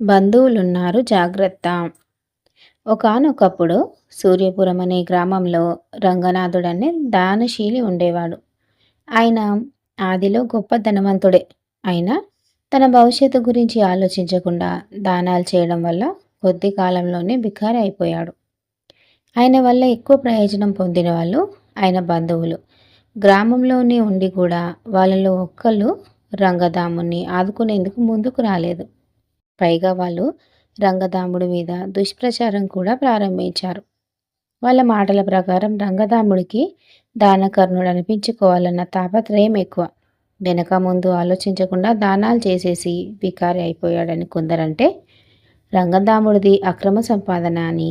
బంధువులున్నారు జాగ్రత్త. ఒకనొకప్పుడు సూర్యపురం అనే గ్రామంలో రంగనాథుడనే దానశీలి ఉండేవాడు. ఆయన ఆదిలో గొప్ప ధనవంతుడే. అయినా తన భవిష్యత్తు గురించి ఆలోచించకుండా దానాలు చేయడం వల్ల కొద్ది కాలంలోనే బికారి అయిపోయాడు ఆయన వల్ల ఎక్కువ ప్రయోజనం పొందిన వాళ్ళు ఆయన బంధువులు. గ్రామంలోనే ఉండి కూడా వాళ్ళలో ఒక్కళ్ళు రంగదాముని ఆదుకునేందుకు ముందుకు రాలేదు. పైగా వాళ్ళు రంగదాముడి మీద దుష్ప్రచారం కూడా ప్రారంభించారు. వాళ్ళ మాటల ప్రకారం రంగదాముడికి దానకర్ణుడు అనిపించుకోవాలన్న తాపత్రయం ఎక్కువ. వెనక ముందు ఆలోచించకుండా దానాలు చేసేసి వికారి అయిపోయాడని కొందరంటే రంగదాముడిది అక్రమ సంపాదన అని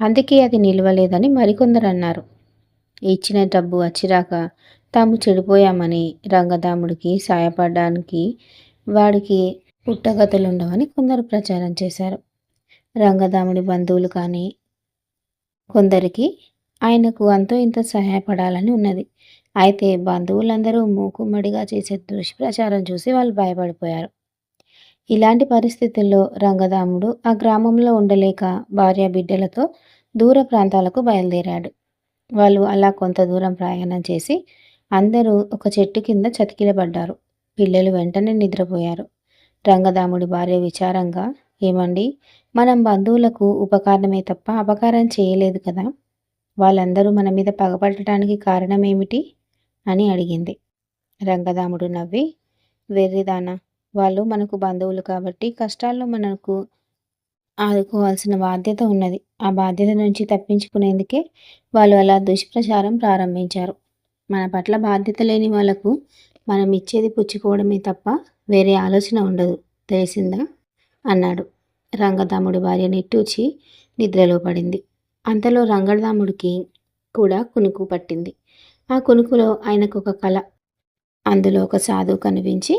అందుకే అది నిలవలేదని మరికొందరు అన్నారు ఇచ్చిన డబ్బు వచ్చిరాక తాము చెడిపోయామని రంగదాముడికి సాయపడడానికి వాడికి పుట్టగతులుండవని కొందరు ప్రచారం చేశారు. రంగదాముడి బంధువులు కానీ కొందరికి ఆయనకు అంతో ఇంత సహాయపడాలని ఉన్నది. అయితే బంధువులందరూ మూకుమ్మడిగా చేసే దుష్ప్రచారం చూసి వాళ్ళు భయపడిపోయారు. ఇలాంటి పరిస్థితుల్లో రంగదాముడు ఆ గ్రామంలో ఉండలేక భార్య బిడ్డలతో దూర ప్రాంతాలకు బయలుదేరాడు. వాళ్ళు అలా కొంత దూరం ప్రయాణం చేసి అందరూ ఒక చెట్టు కింద చతికిలబడ్డారు. పిల్లలు వెంటనే నిద్రపోయారు. రంగదాముడి భార్య విచారంగా ఏమండి మనం బంధువులకు ఉపకారమే తప్ప అపకారం చేయలేదు కదా? వాళ్ళందరూ మన మీద పగపట్టడానికి కారణమేమిటి? అని అడిగింది. రంగదాముడు నవ్వి వెర్రిదానా వాళ్ళు మనకు బంధువులు కాబట్టి కష్టాల్లో మనకు ఆదుకోవాల్సిన బాధ్యత ఉన్నది. ఆ బాధ్యత నుంచి తప్పించుకునేందుకే వాళ్ళు అలా దుష్ప్రచారం ప్రారంభించారు. మన పట్ల బాధ్యత లేని వాళ్ళకు మనం ఇచ్చేది పుచ్చుకోవడమే తప్ప వేరే ఆలోచన ఉండదు. తెలిసిందా? అన్నాడు. రంగదాముడి భార్య నిట్టూచి నిద్రలో పడింది. అంతలో రంగదాముడికి కూడా కునుకు పట్టింది. ఆ కునుకులో ఆయనకు ఒక కళ అందులో ఒక సాధువు కనిపించి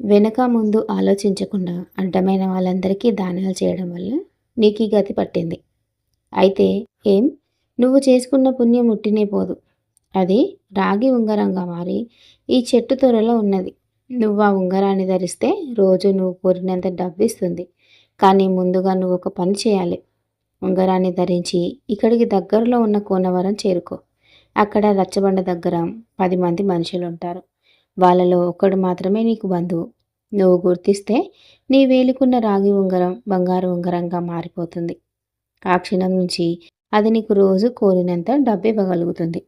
వెనక ముందు ఆలోచించకుండా అడ్డమైన వాళ్ళందరికీ దానాలు చేయడం వల్ల నీకు గతి పట్టింది. అయితే ఏం? నువ్వు చేసుకున్న పుణ్యం ముట్టినే పోదు. అది రాగి ఉంగరంగా మారి ఈ చెట్టు త్వరలో ఉన్నది. నువ్వు ఆ ఉంగరాన్ని ధరిస్తే రోజు నువ్వు కోరినంత డబ్బు ఇస్తుంది కానీ ముందుగా నువ్వు ఒక పని చేయాలి. ఉంగరాన్ని ధరించి ఇక్కడికి దగ్గరలో ఉన్న కోనవరం చేరుకో. అక్కడ రచ్చబండ దగ్గర పది మంది మనుషులు ఉంటారు వాళ్ళలో ఒక్కడు మాత్రమే నీకు బంధువు. నువ్వు గుర్తిస్తే నీ వేలుకున్న రాగి ఉంగరం బంగారు ఉంగరంగా మారిపోతుంది. ఆ క్షణం నుంచి అది నీకు రోజు కోరినంత డబ్బు ఇవ్వగలుగుతుంది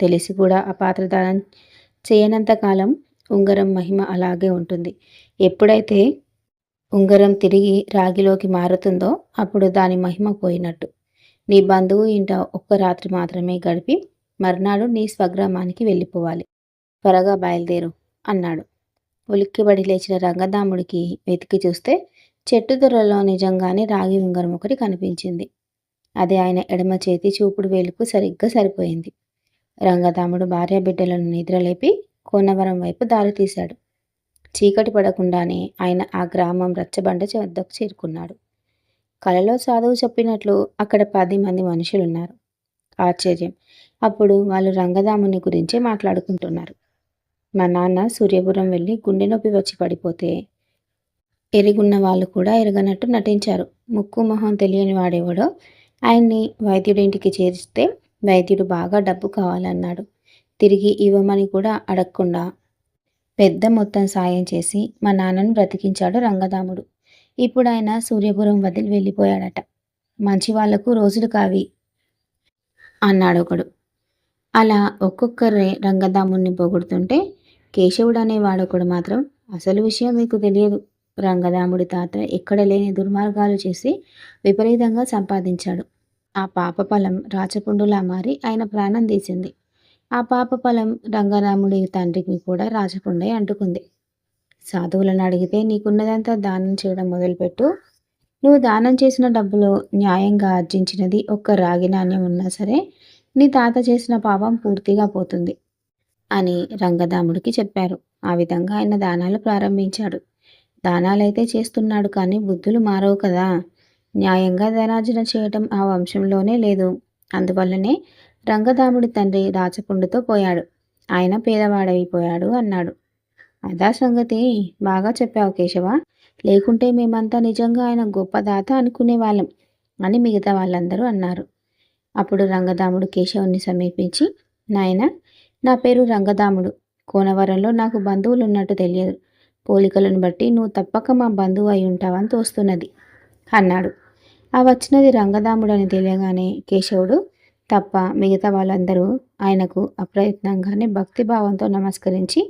తెలిసి కూడా అపాత్రదానం చేయనంత కాలం ఉంగరం మహిమ అలాగే ఉంటుంది. ఎప్పుడైతే ఉంగరం తిరిగి రాగిలోకి మారుతుందో అప్పుడు దాని మహిమ పోయినట్టు. నీ బంధువు ఇంట ఒక్క రాత్రి మాత్రమే గడిపి మర్నాడు నీ స్వగ్రామానికి వెళ్ళిపోవాలి. త్వరగా బయలుదేరు అన్నాడు. ఉలిక్కిబడి లేచిన రంగదాముడికి వెతికి చూస్తే చెట్టు దొరలో నిజంగానే రాగి ఉంగరం ఒకటి కనిపించింది. అది ఆయన ఎడమ చేతి చూపుడు వేలుకు సరిగ్గా సరిపోయింది. రంగదాముడు భార్య బిడ్డలను నిద్రలేపి కోనవరం వైపు దారి తీశాడు. చీకటి పడకుండానే ఆయన ఆ గ్రామం రచ్చబండ వద్దకు చేరుకున్నాడు. కలలో సాధువు చెప్పినట్లు అక్కడ పది మంది మనుషులున్నారు. ఆశ్చర్యం! అప్పుడు వాళ్ళు రంగదాముని గురించే మాట్లాడుకుంటున్నారు. మా నాన్న సూర్యపురం వెళ్ళి గుండె నొప్పి వచ్చి పడిపోతే ఎరుగున్న వాళ్ళు కూడా ఎరగనట్టు నటించారు. ముక్కు మొహం తెలియని వాడేవాడో ఆయన్ని వైద్యుడింటికి చేరిస్తే వైద్యుడు బాగా డబ్బు కావాలన్నాడు. తిరిగి ఇవ్వమని కూడా అడగకుండా పెద్ద మొత్తం సాయం చేసి మా నాన్నను బ్రతికించాడు రంగదాముడు. ఇప్పుడు ఆయన సూర్యపురం వదిలి వెళ్ళిపోయాడట. మంచి వాళ్ళకు రోజులు కావి అన్నాడు ఒకడు. అలా ఒక్కొక్కరే రంగదాముని పొగుడుతుంటే కేశవుడు అనేవాడొకడు మాత్రం అసలు విషయం మీకు తెలియదు. రంగదాముడి తాత ఎక్కడ లేని దుర్మార్గాలు చేసి విపరీతంగా సంపాదించాడు. ఆ పాప ఫలం రాచపుండులా మారి ఆయన ప్రాణం తీసింది. ఆ పాప ఫలం రంగరాముడి తండ్రికి కూడా రాచపుండే అంటుకుంది. సాధువులను అడిగితే నీకున్నదంతా దానం చేయడం మొదలుపెట్టు. నువ్వు దానం చేసిన డబ్బులో న్యాయంగా ఆర్జించినది ఒక్క రాగి నాణ్యం ఉన్నా సరే నీ తాత చేసిన పాపం పూర్తిగా పోతుంది అని రంగదాముడికి చెప్పారు. ఆ విధంగా ఆయన దానాలు ప్రారంభించాడు. దానాలైతే చేస్తున్నాడు కానీ బుద్ధులు మారవు కదా. న్యాయంగా ధనార్జన చేయటం ఆ వంశంలోనే లేదు. అందువల్లనే రంగదాముడి తండ్రి రాచపుండుతో పోయాడు. ఆయన పేదవాడైపోయాడు అన్నాడు. అదా సంగతి. బాగా చెప్పావు కేశవ. లేకుంటే మేమంతా నిజంగా ఆయన గొప్ప దాత అనుకునే వాళ్ళం అని మిగతా వాళ్ళందరూ అన్నారు. అప్పుడు రంగదాముడు కేశవుని సమీపించి నాయన నా పేరు రంగదాముడు కోనవరంలో నాకు బంధువులు ఉన్నట్టు తెలియదు. పోలికలను బట్టి నువ్వు తప్పక మా బంధువు అయి ఉంటావని తోస్తున్నది అన్నాడు. ఆ వచ్చినది రంగదాముడు అని తెలియగానే కేశవుడు తప్ప మిగతా వాళ్ళందరూ ఆయనకు అప్రయత్నంగానే భక్తిభావంతో నమస్కరించి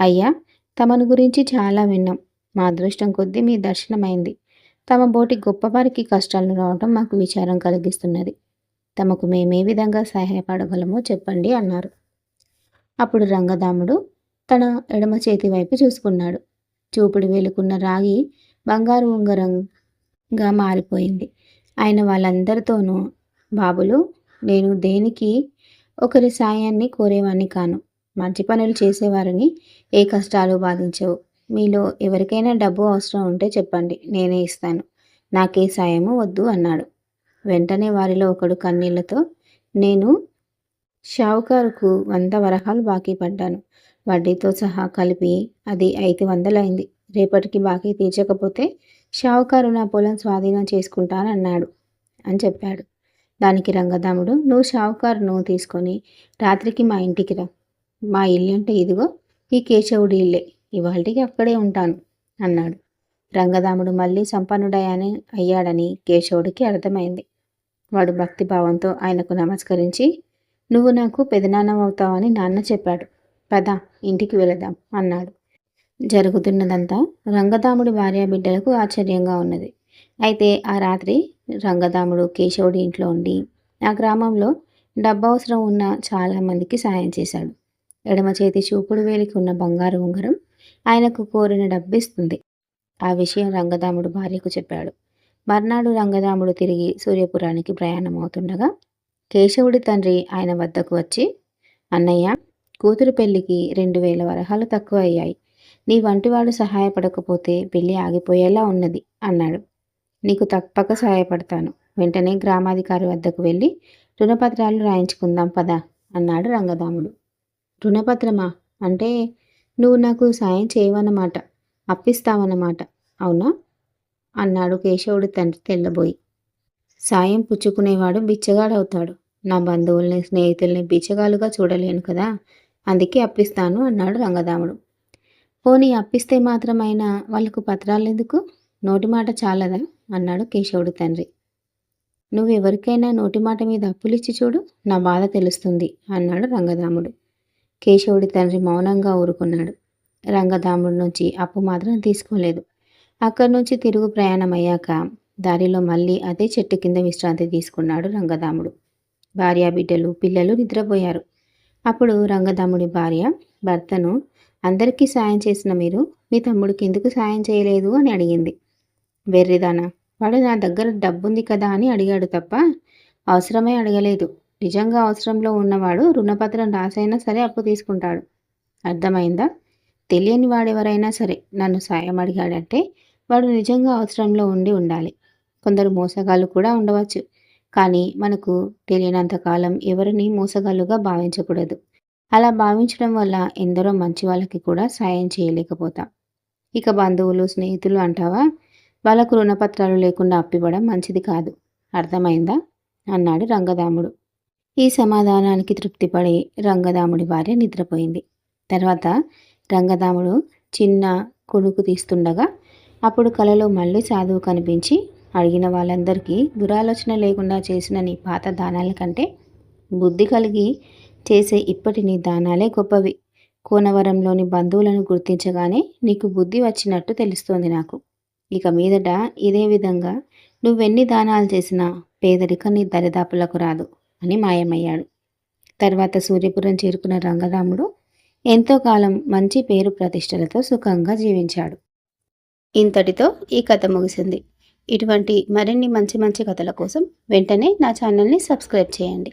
అయ్యా తమను గురించి చాలా విన్నాం. మా అదృష్టం కొద్దీ మీ దర్శనమైంది. తమ బోటి గొప్పవారికి కష్టాలు రావడం మాకు విచారం కలిగిస్తున్నది. తమకు మేమే విధంగా సహాయపడగలమో చెప్పండి అన్నారు. అప్పుడు రంగదాముడు తన ఎడమ చేతి వైపు చూసుకున్నాడు. చూపుడు వేలుకున్న రాగి బంగారు ఉంగరంగా మారిపోయింది. ఆయన వాళ్ళందరితోనూ బాబులు నేను దేనికి? ఒకరి సాయాన్ని కోరేవాణ్ణి కాను. మంచి పనులు చేసేవారిని ఏ కష్టాలు బాధించవు. మీలో ఎవరికైనా డబ్బు అవసరం ఉంటే చెప్పండి నేనే ఇస్తాను. నాకే సాయము వద్దు అన్నాడు. వెంటనే వారిలో ఒకడు కన్నీళ్ళతో నేను షావుకారుకు వంద వరహాలు బాకీ పడ్డాను. వడ్డీతో సహా కలిపి అది ఐదు వందలైంది. రేపటికి బాకీ తీర్చకపోతే షావుకారు నా పొలం స్వాధీనం చేసుకుంటానన్నాడు అని చెప్పాడు. దానికి రంగదాముడు నువ్వు షావుకారును తీసుకొని రాత్రికి మా ఇంటికి రా. మా ఇల్లు అంటే ఇదిగో ఈ కేశవుడి ఇల్లే. ఇవాళకి అక్కడే ఉంటాను అన్నాడు. రంగదాముడు మళ్ళీ సంపన్నుడయాని అయ్యాడని కేశవుడికి అర్థమైంది. వాడు భక్తిభావంతో ఆయనకు నమస్కరించి నువ్వు నాకు పెదనాన్నమవుతావని నాన్న చెప్పాడు. పద ఇంటికి వెళదాం అన్నాడు. జరుగుతున్నదంతా రంగదాముడి భార్యా బిడ్డలకు ఆశ్చర్యంగా ఉన్నది. అయితే ఆ రాత్రి రంగదాముడు కేశవుడి ఇంట్లో ఉండి ఆ గ్రామంలో డబ్బు అవసరం ఉన్న చాలామందికి సాయం చేశాడు. ఎడమ చేతి చూపుడు వేలికి ఉన్న బంగారు ఉంగరం ఆయనకు కోరిన డబ్బిస్తుంది. ఆ విషయం రంగదాముడు భార్యకు చెప్పాడు. మర్నాడు రంగదాముడు తిరిగి సూర్యపురానికి ప్రయాణం అవుతుండగా కేశవుడి తండ్రి ఆయన వద్దకు వచ్చి అన్నయ్య కూతురు పెళ్ళికి రెండు వేల వరహాలు తక్కువ అయ్యాయి నీ వంటివాడు సహాయపడకపోతే పెళ్ళి ఆగిపోయేలా ఉన్నది అన్నాడు. నీకు తప్పక సహాయపడతాను. వెంటనే గ్రామాధికారి వద్దకు వెళ్ళి రుణపత్రాలు రాయించుకుందాం పదా అన్నాడు రంగదాముడు రుణపత్రమా? అంటే నువ్వు నాకు సాయం చేయవన్నమాట అప్పిస్తావన్నమాట అవునా? అన్నాడు కేశవుడి తండ్రి తెల్లబోయి. సాయం పుచ్చుకునేవాడు బిచ్చగాడవుతాడు. నా బంధువుల్ని స్నేహితుల్ని బిచ్చగాలుగా చూడలేను కదా అందుకే అప్పిస్తాను అన్నాడు రంగదాముడు పోనీ అప్పిస్తే మాత్రమైనా వాళ్ళకు పత్రాలు ఎందుకు నోటి మాట చాలదా? అన్నాడు కేశవుడి తండ్రి. నువ్వు ఎవరికైనా నోటి మాట మీద అప్పులిచ్చి చూడు నా బాధ తెలుస్తుంది అన్నాడు రంగదాముడు కేశవుడి తండ్రి మౌనంగా ఊరుకున్నాడు. రంగదాముడి నుంచి అప్పు మాత్రం తీసుకోలేదు. అక్కడి నుంచి తిరుగు ప్రయాణం అయ్యాక దారిలో మళ్ళీ అదే చెట్టు కింద విశ్రాంతి తీసుకున్నాడు రంగదాముడు భార్య బిడ్డలు పిల్లలు నిద్రపోయారు. అప్పుడు రంగదాముడి భార్య భర్తను అందరికీ సాయం చేసిన మీరు మీ తమ్ముడికి ఎందుకు సాయం చేయలేదు? అని అడిగింది. వెర్రిదానా వాడు నా దగ్గర డబ్బుంది కదా అని అడిగాడు తప్ప అవసరమే అడగలేదు. నిజంగా అవసరంలో ఉన్నవాడు రుణపత్రం రాసైనా సరే అప్పు తీసుకుంటాడు. అర్థమైందా? తెలియని వాడెవరైనా సరే నన్ను సాయం అడిగాడంటే వాడు నిజంగా అవసరంలో ఉండి ఉండాలి. కొందరు మోసగాళ్ళు కూడా ఉండవచ్చు. కానీ మనకు తెలియనంత కాలం ఎవరిని మోసగాళ్ళుగా భావించకూడదు. అలా భావించడం వల్ల ఎందరో మంచి వాళ్ళకి కూడా సాయం చేయలేకపోతాం. ఇక బంధువులు స్నేహితులు అంటావా? వాళ్ళకు రుణపత్రాలు లేకుండా అప్పివ్వడం మంచిది కాదు. అర్థమైందా? అన్నాడు రంగదాముడు. ఈ సమాధానానికి తృప్తిపడి రంగదాముడి భార్య నిద్రపోయింది. తర్వాత రంగదాముడు చిన్న కొడుకు తీస్తుండగా అప్పుడు కలలో మళ్ళీ సాధువు కనిపించి అడిగిన వాళ్ళందరికీ దురాలోచన లేకుండా చేసిన నీ పాత దానాల కంటే బుద్ధి కలిగి చేసే ఇప్పటి నీ దానాలే గొప్పవి. కోనవరంలోని బంధువులను గుర్తించగానే నీకు బుద్ధి వచ్చినట్టు తెలుస్తోంది నాకు. ఇక మీదట ఇదే విధంగా నువ్వెన్ని దానాలు చేసినా పేదరిక నీ దరిదాపులకు రాదు అని మాయమయ్యాడు. తర్వాత సూర్యపురం చేరుకున్న రంగరాముడు ఎంతో కాలం మంచి పేరు ప్రతిష్టలతో సుఖంగా జీవించాడు. ఇంతటితో ఈ కథ ముగిసింది. ఇటువంటి మరిన్ని మంచి మంచి కథల కోసం వెంటనే నా ఛానల్ని సబ్స్క్రైబ్ చేయండి.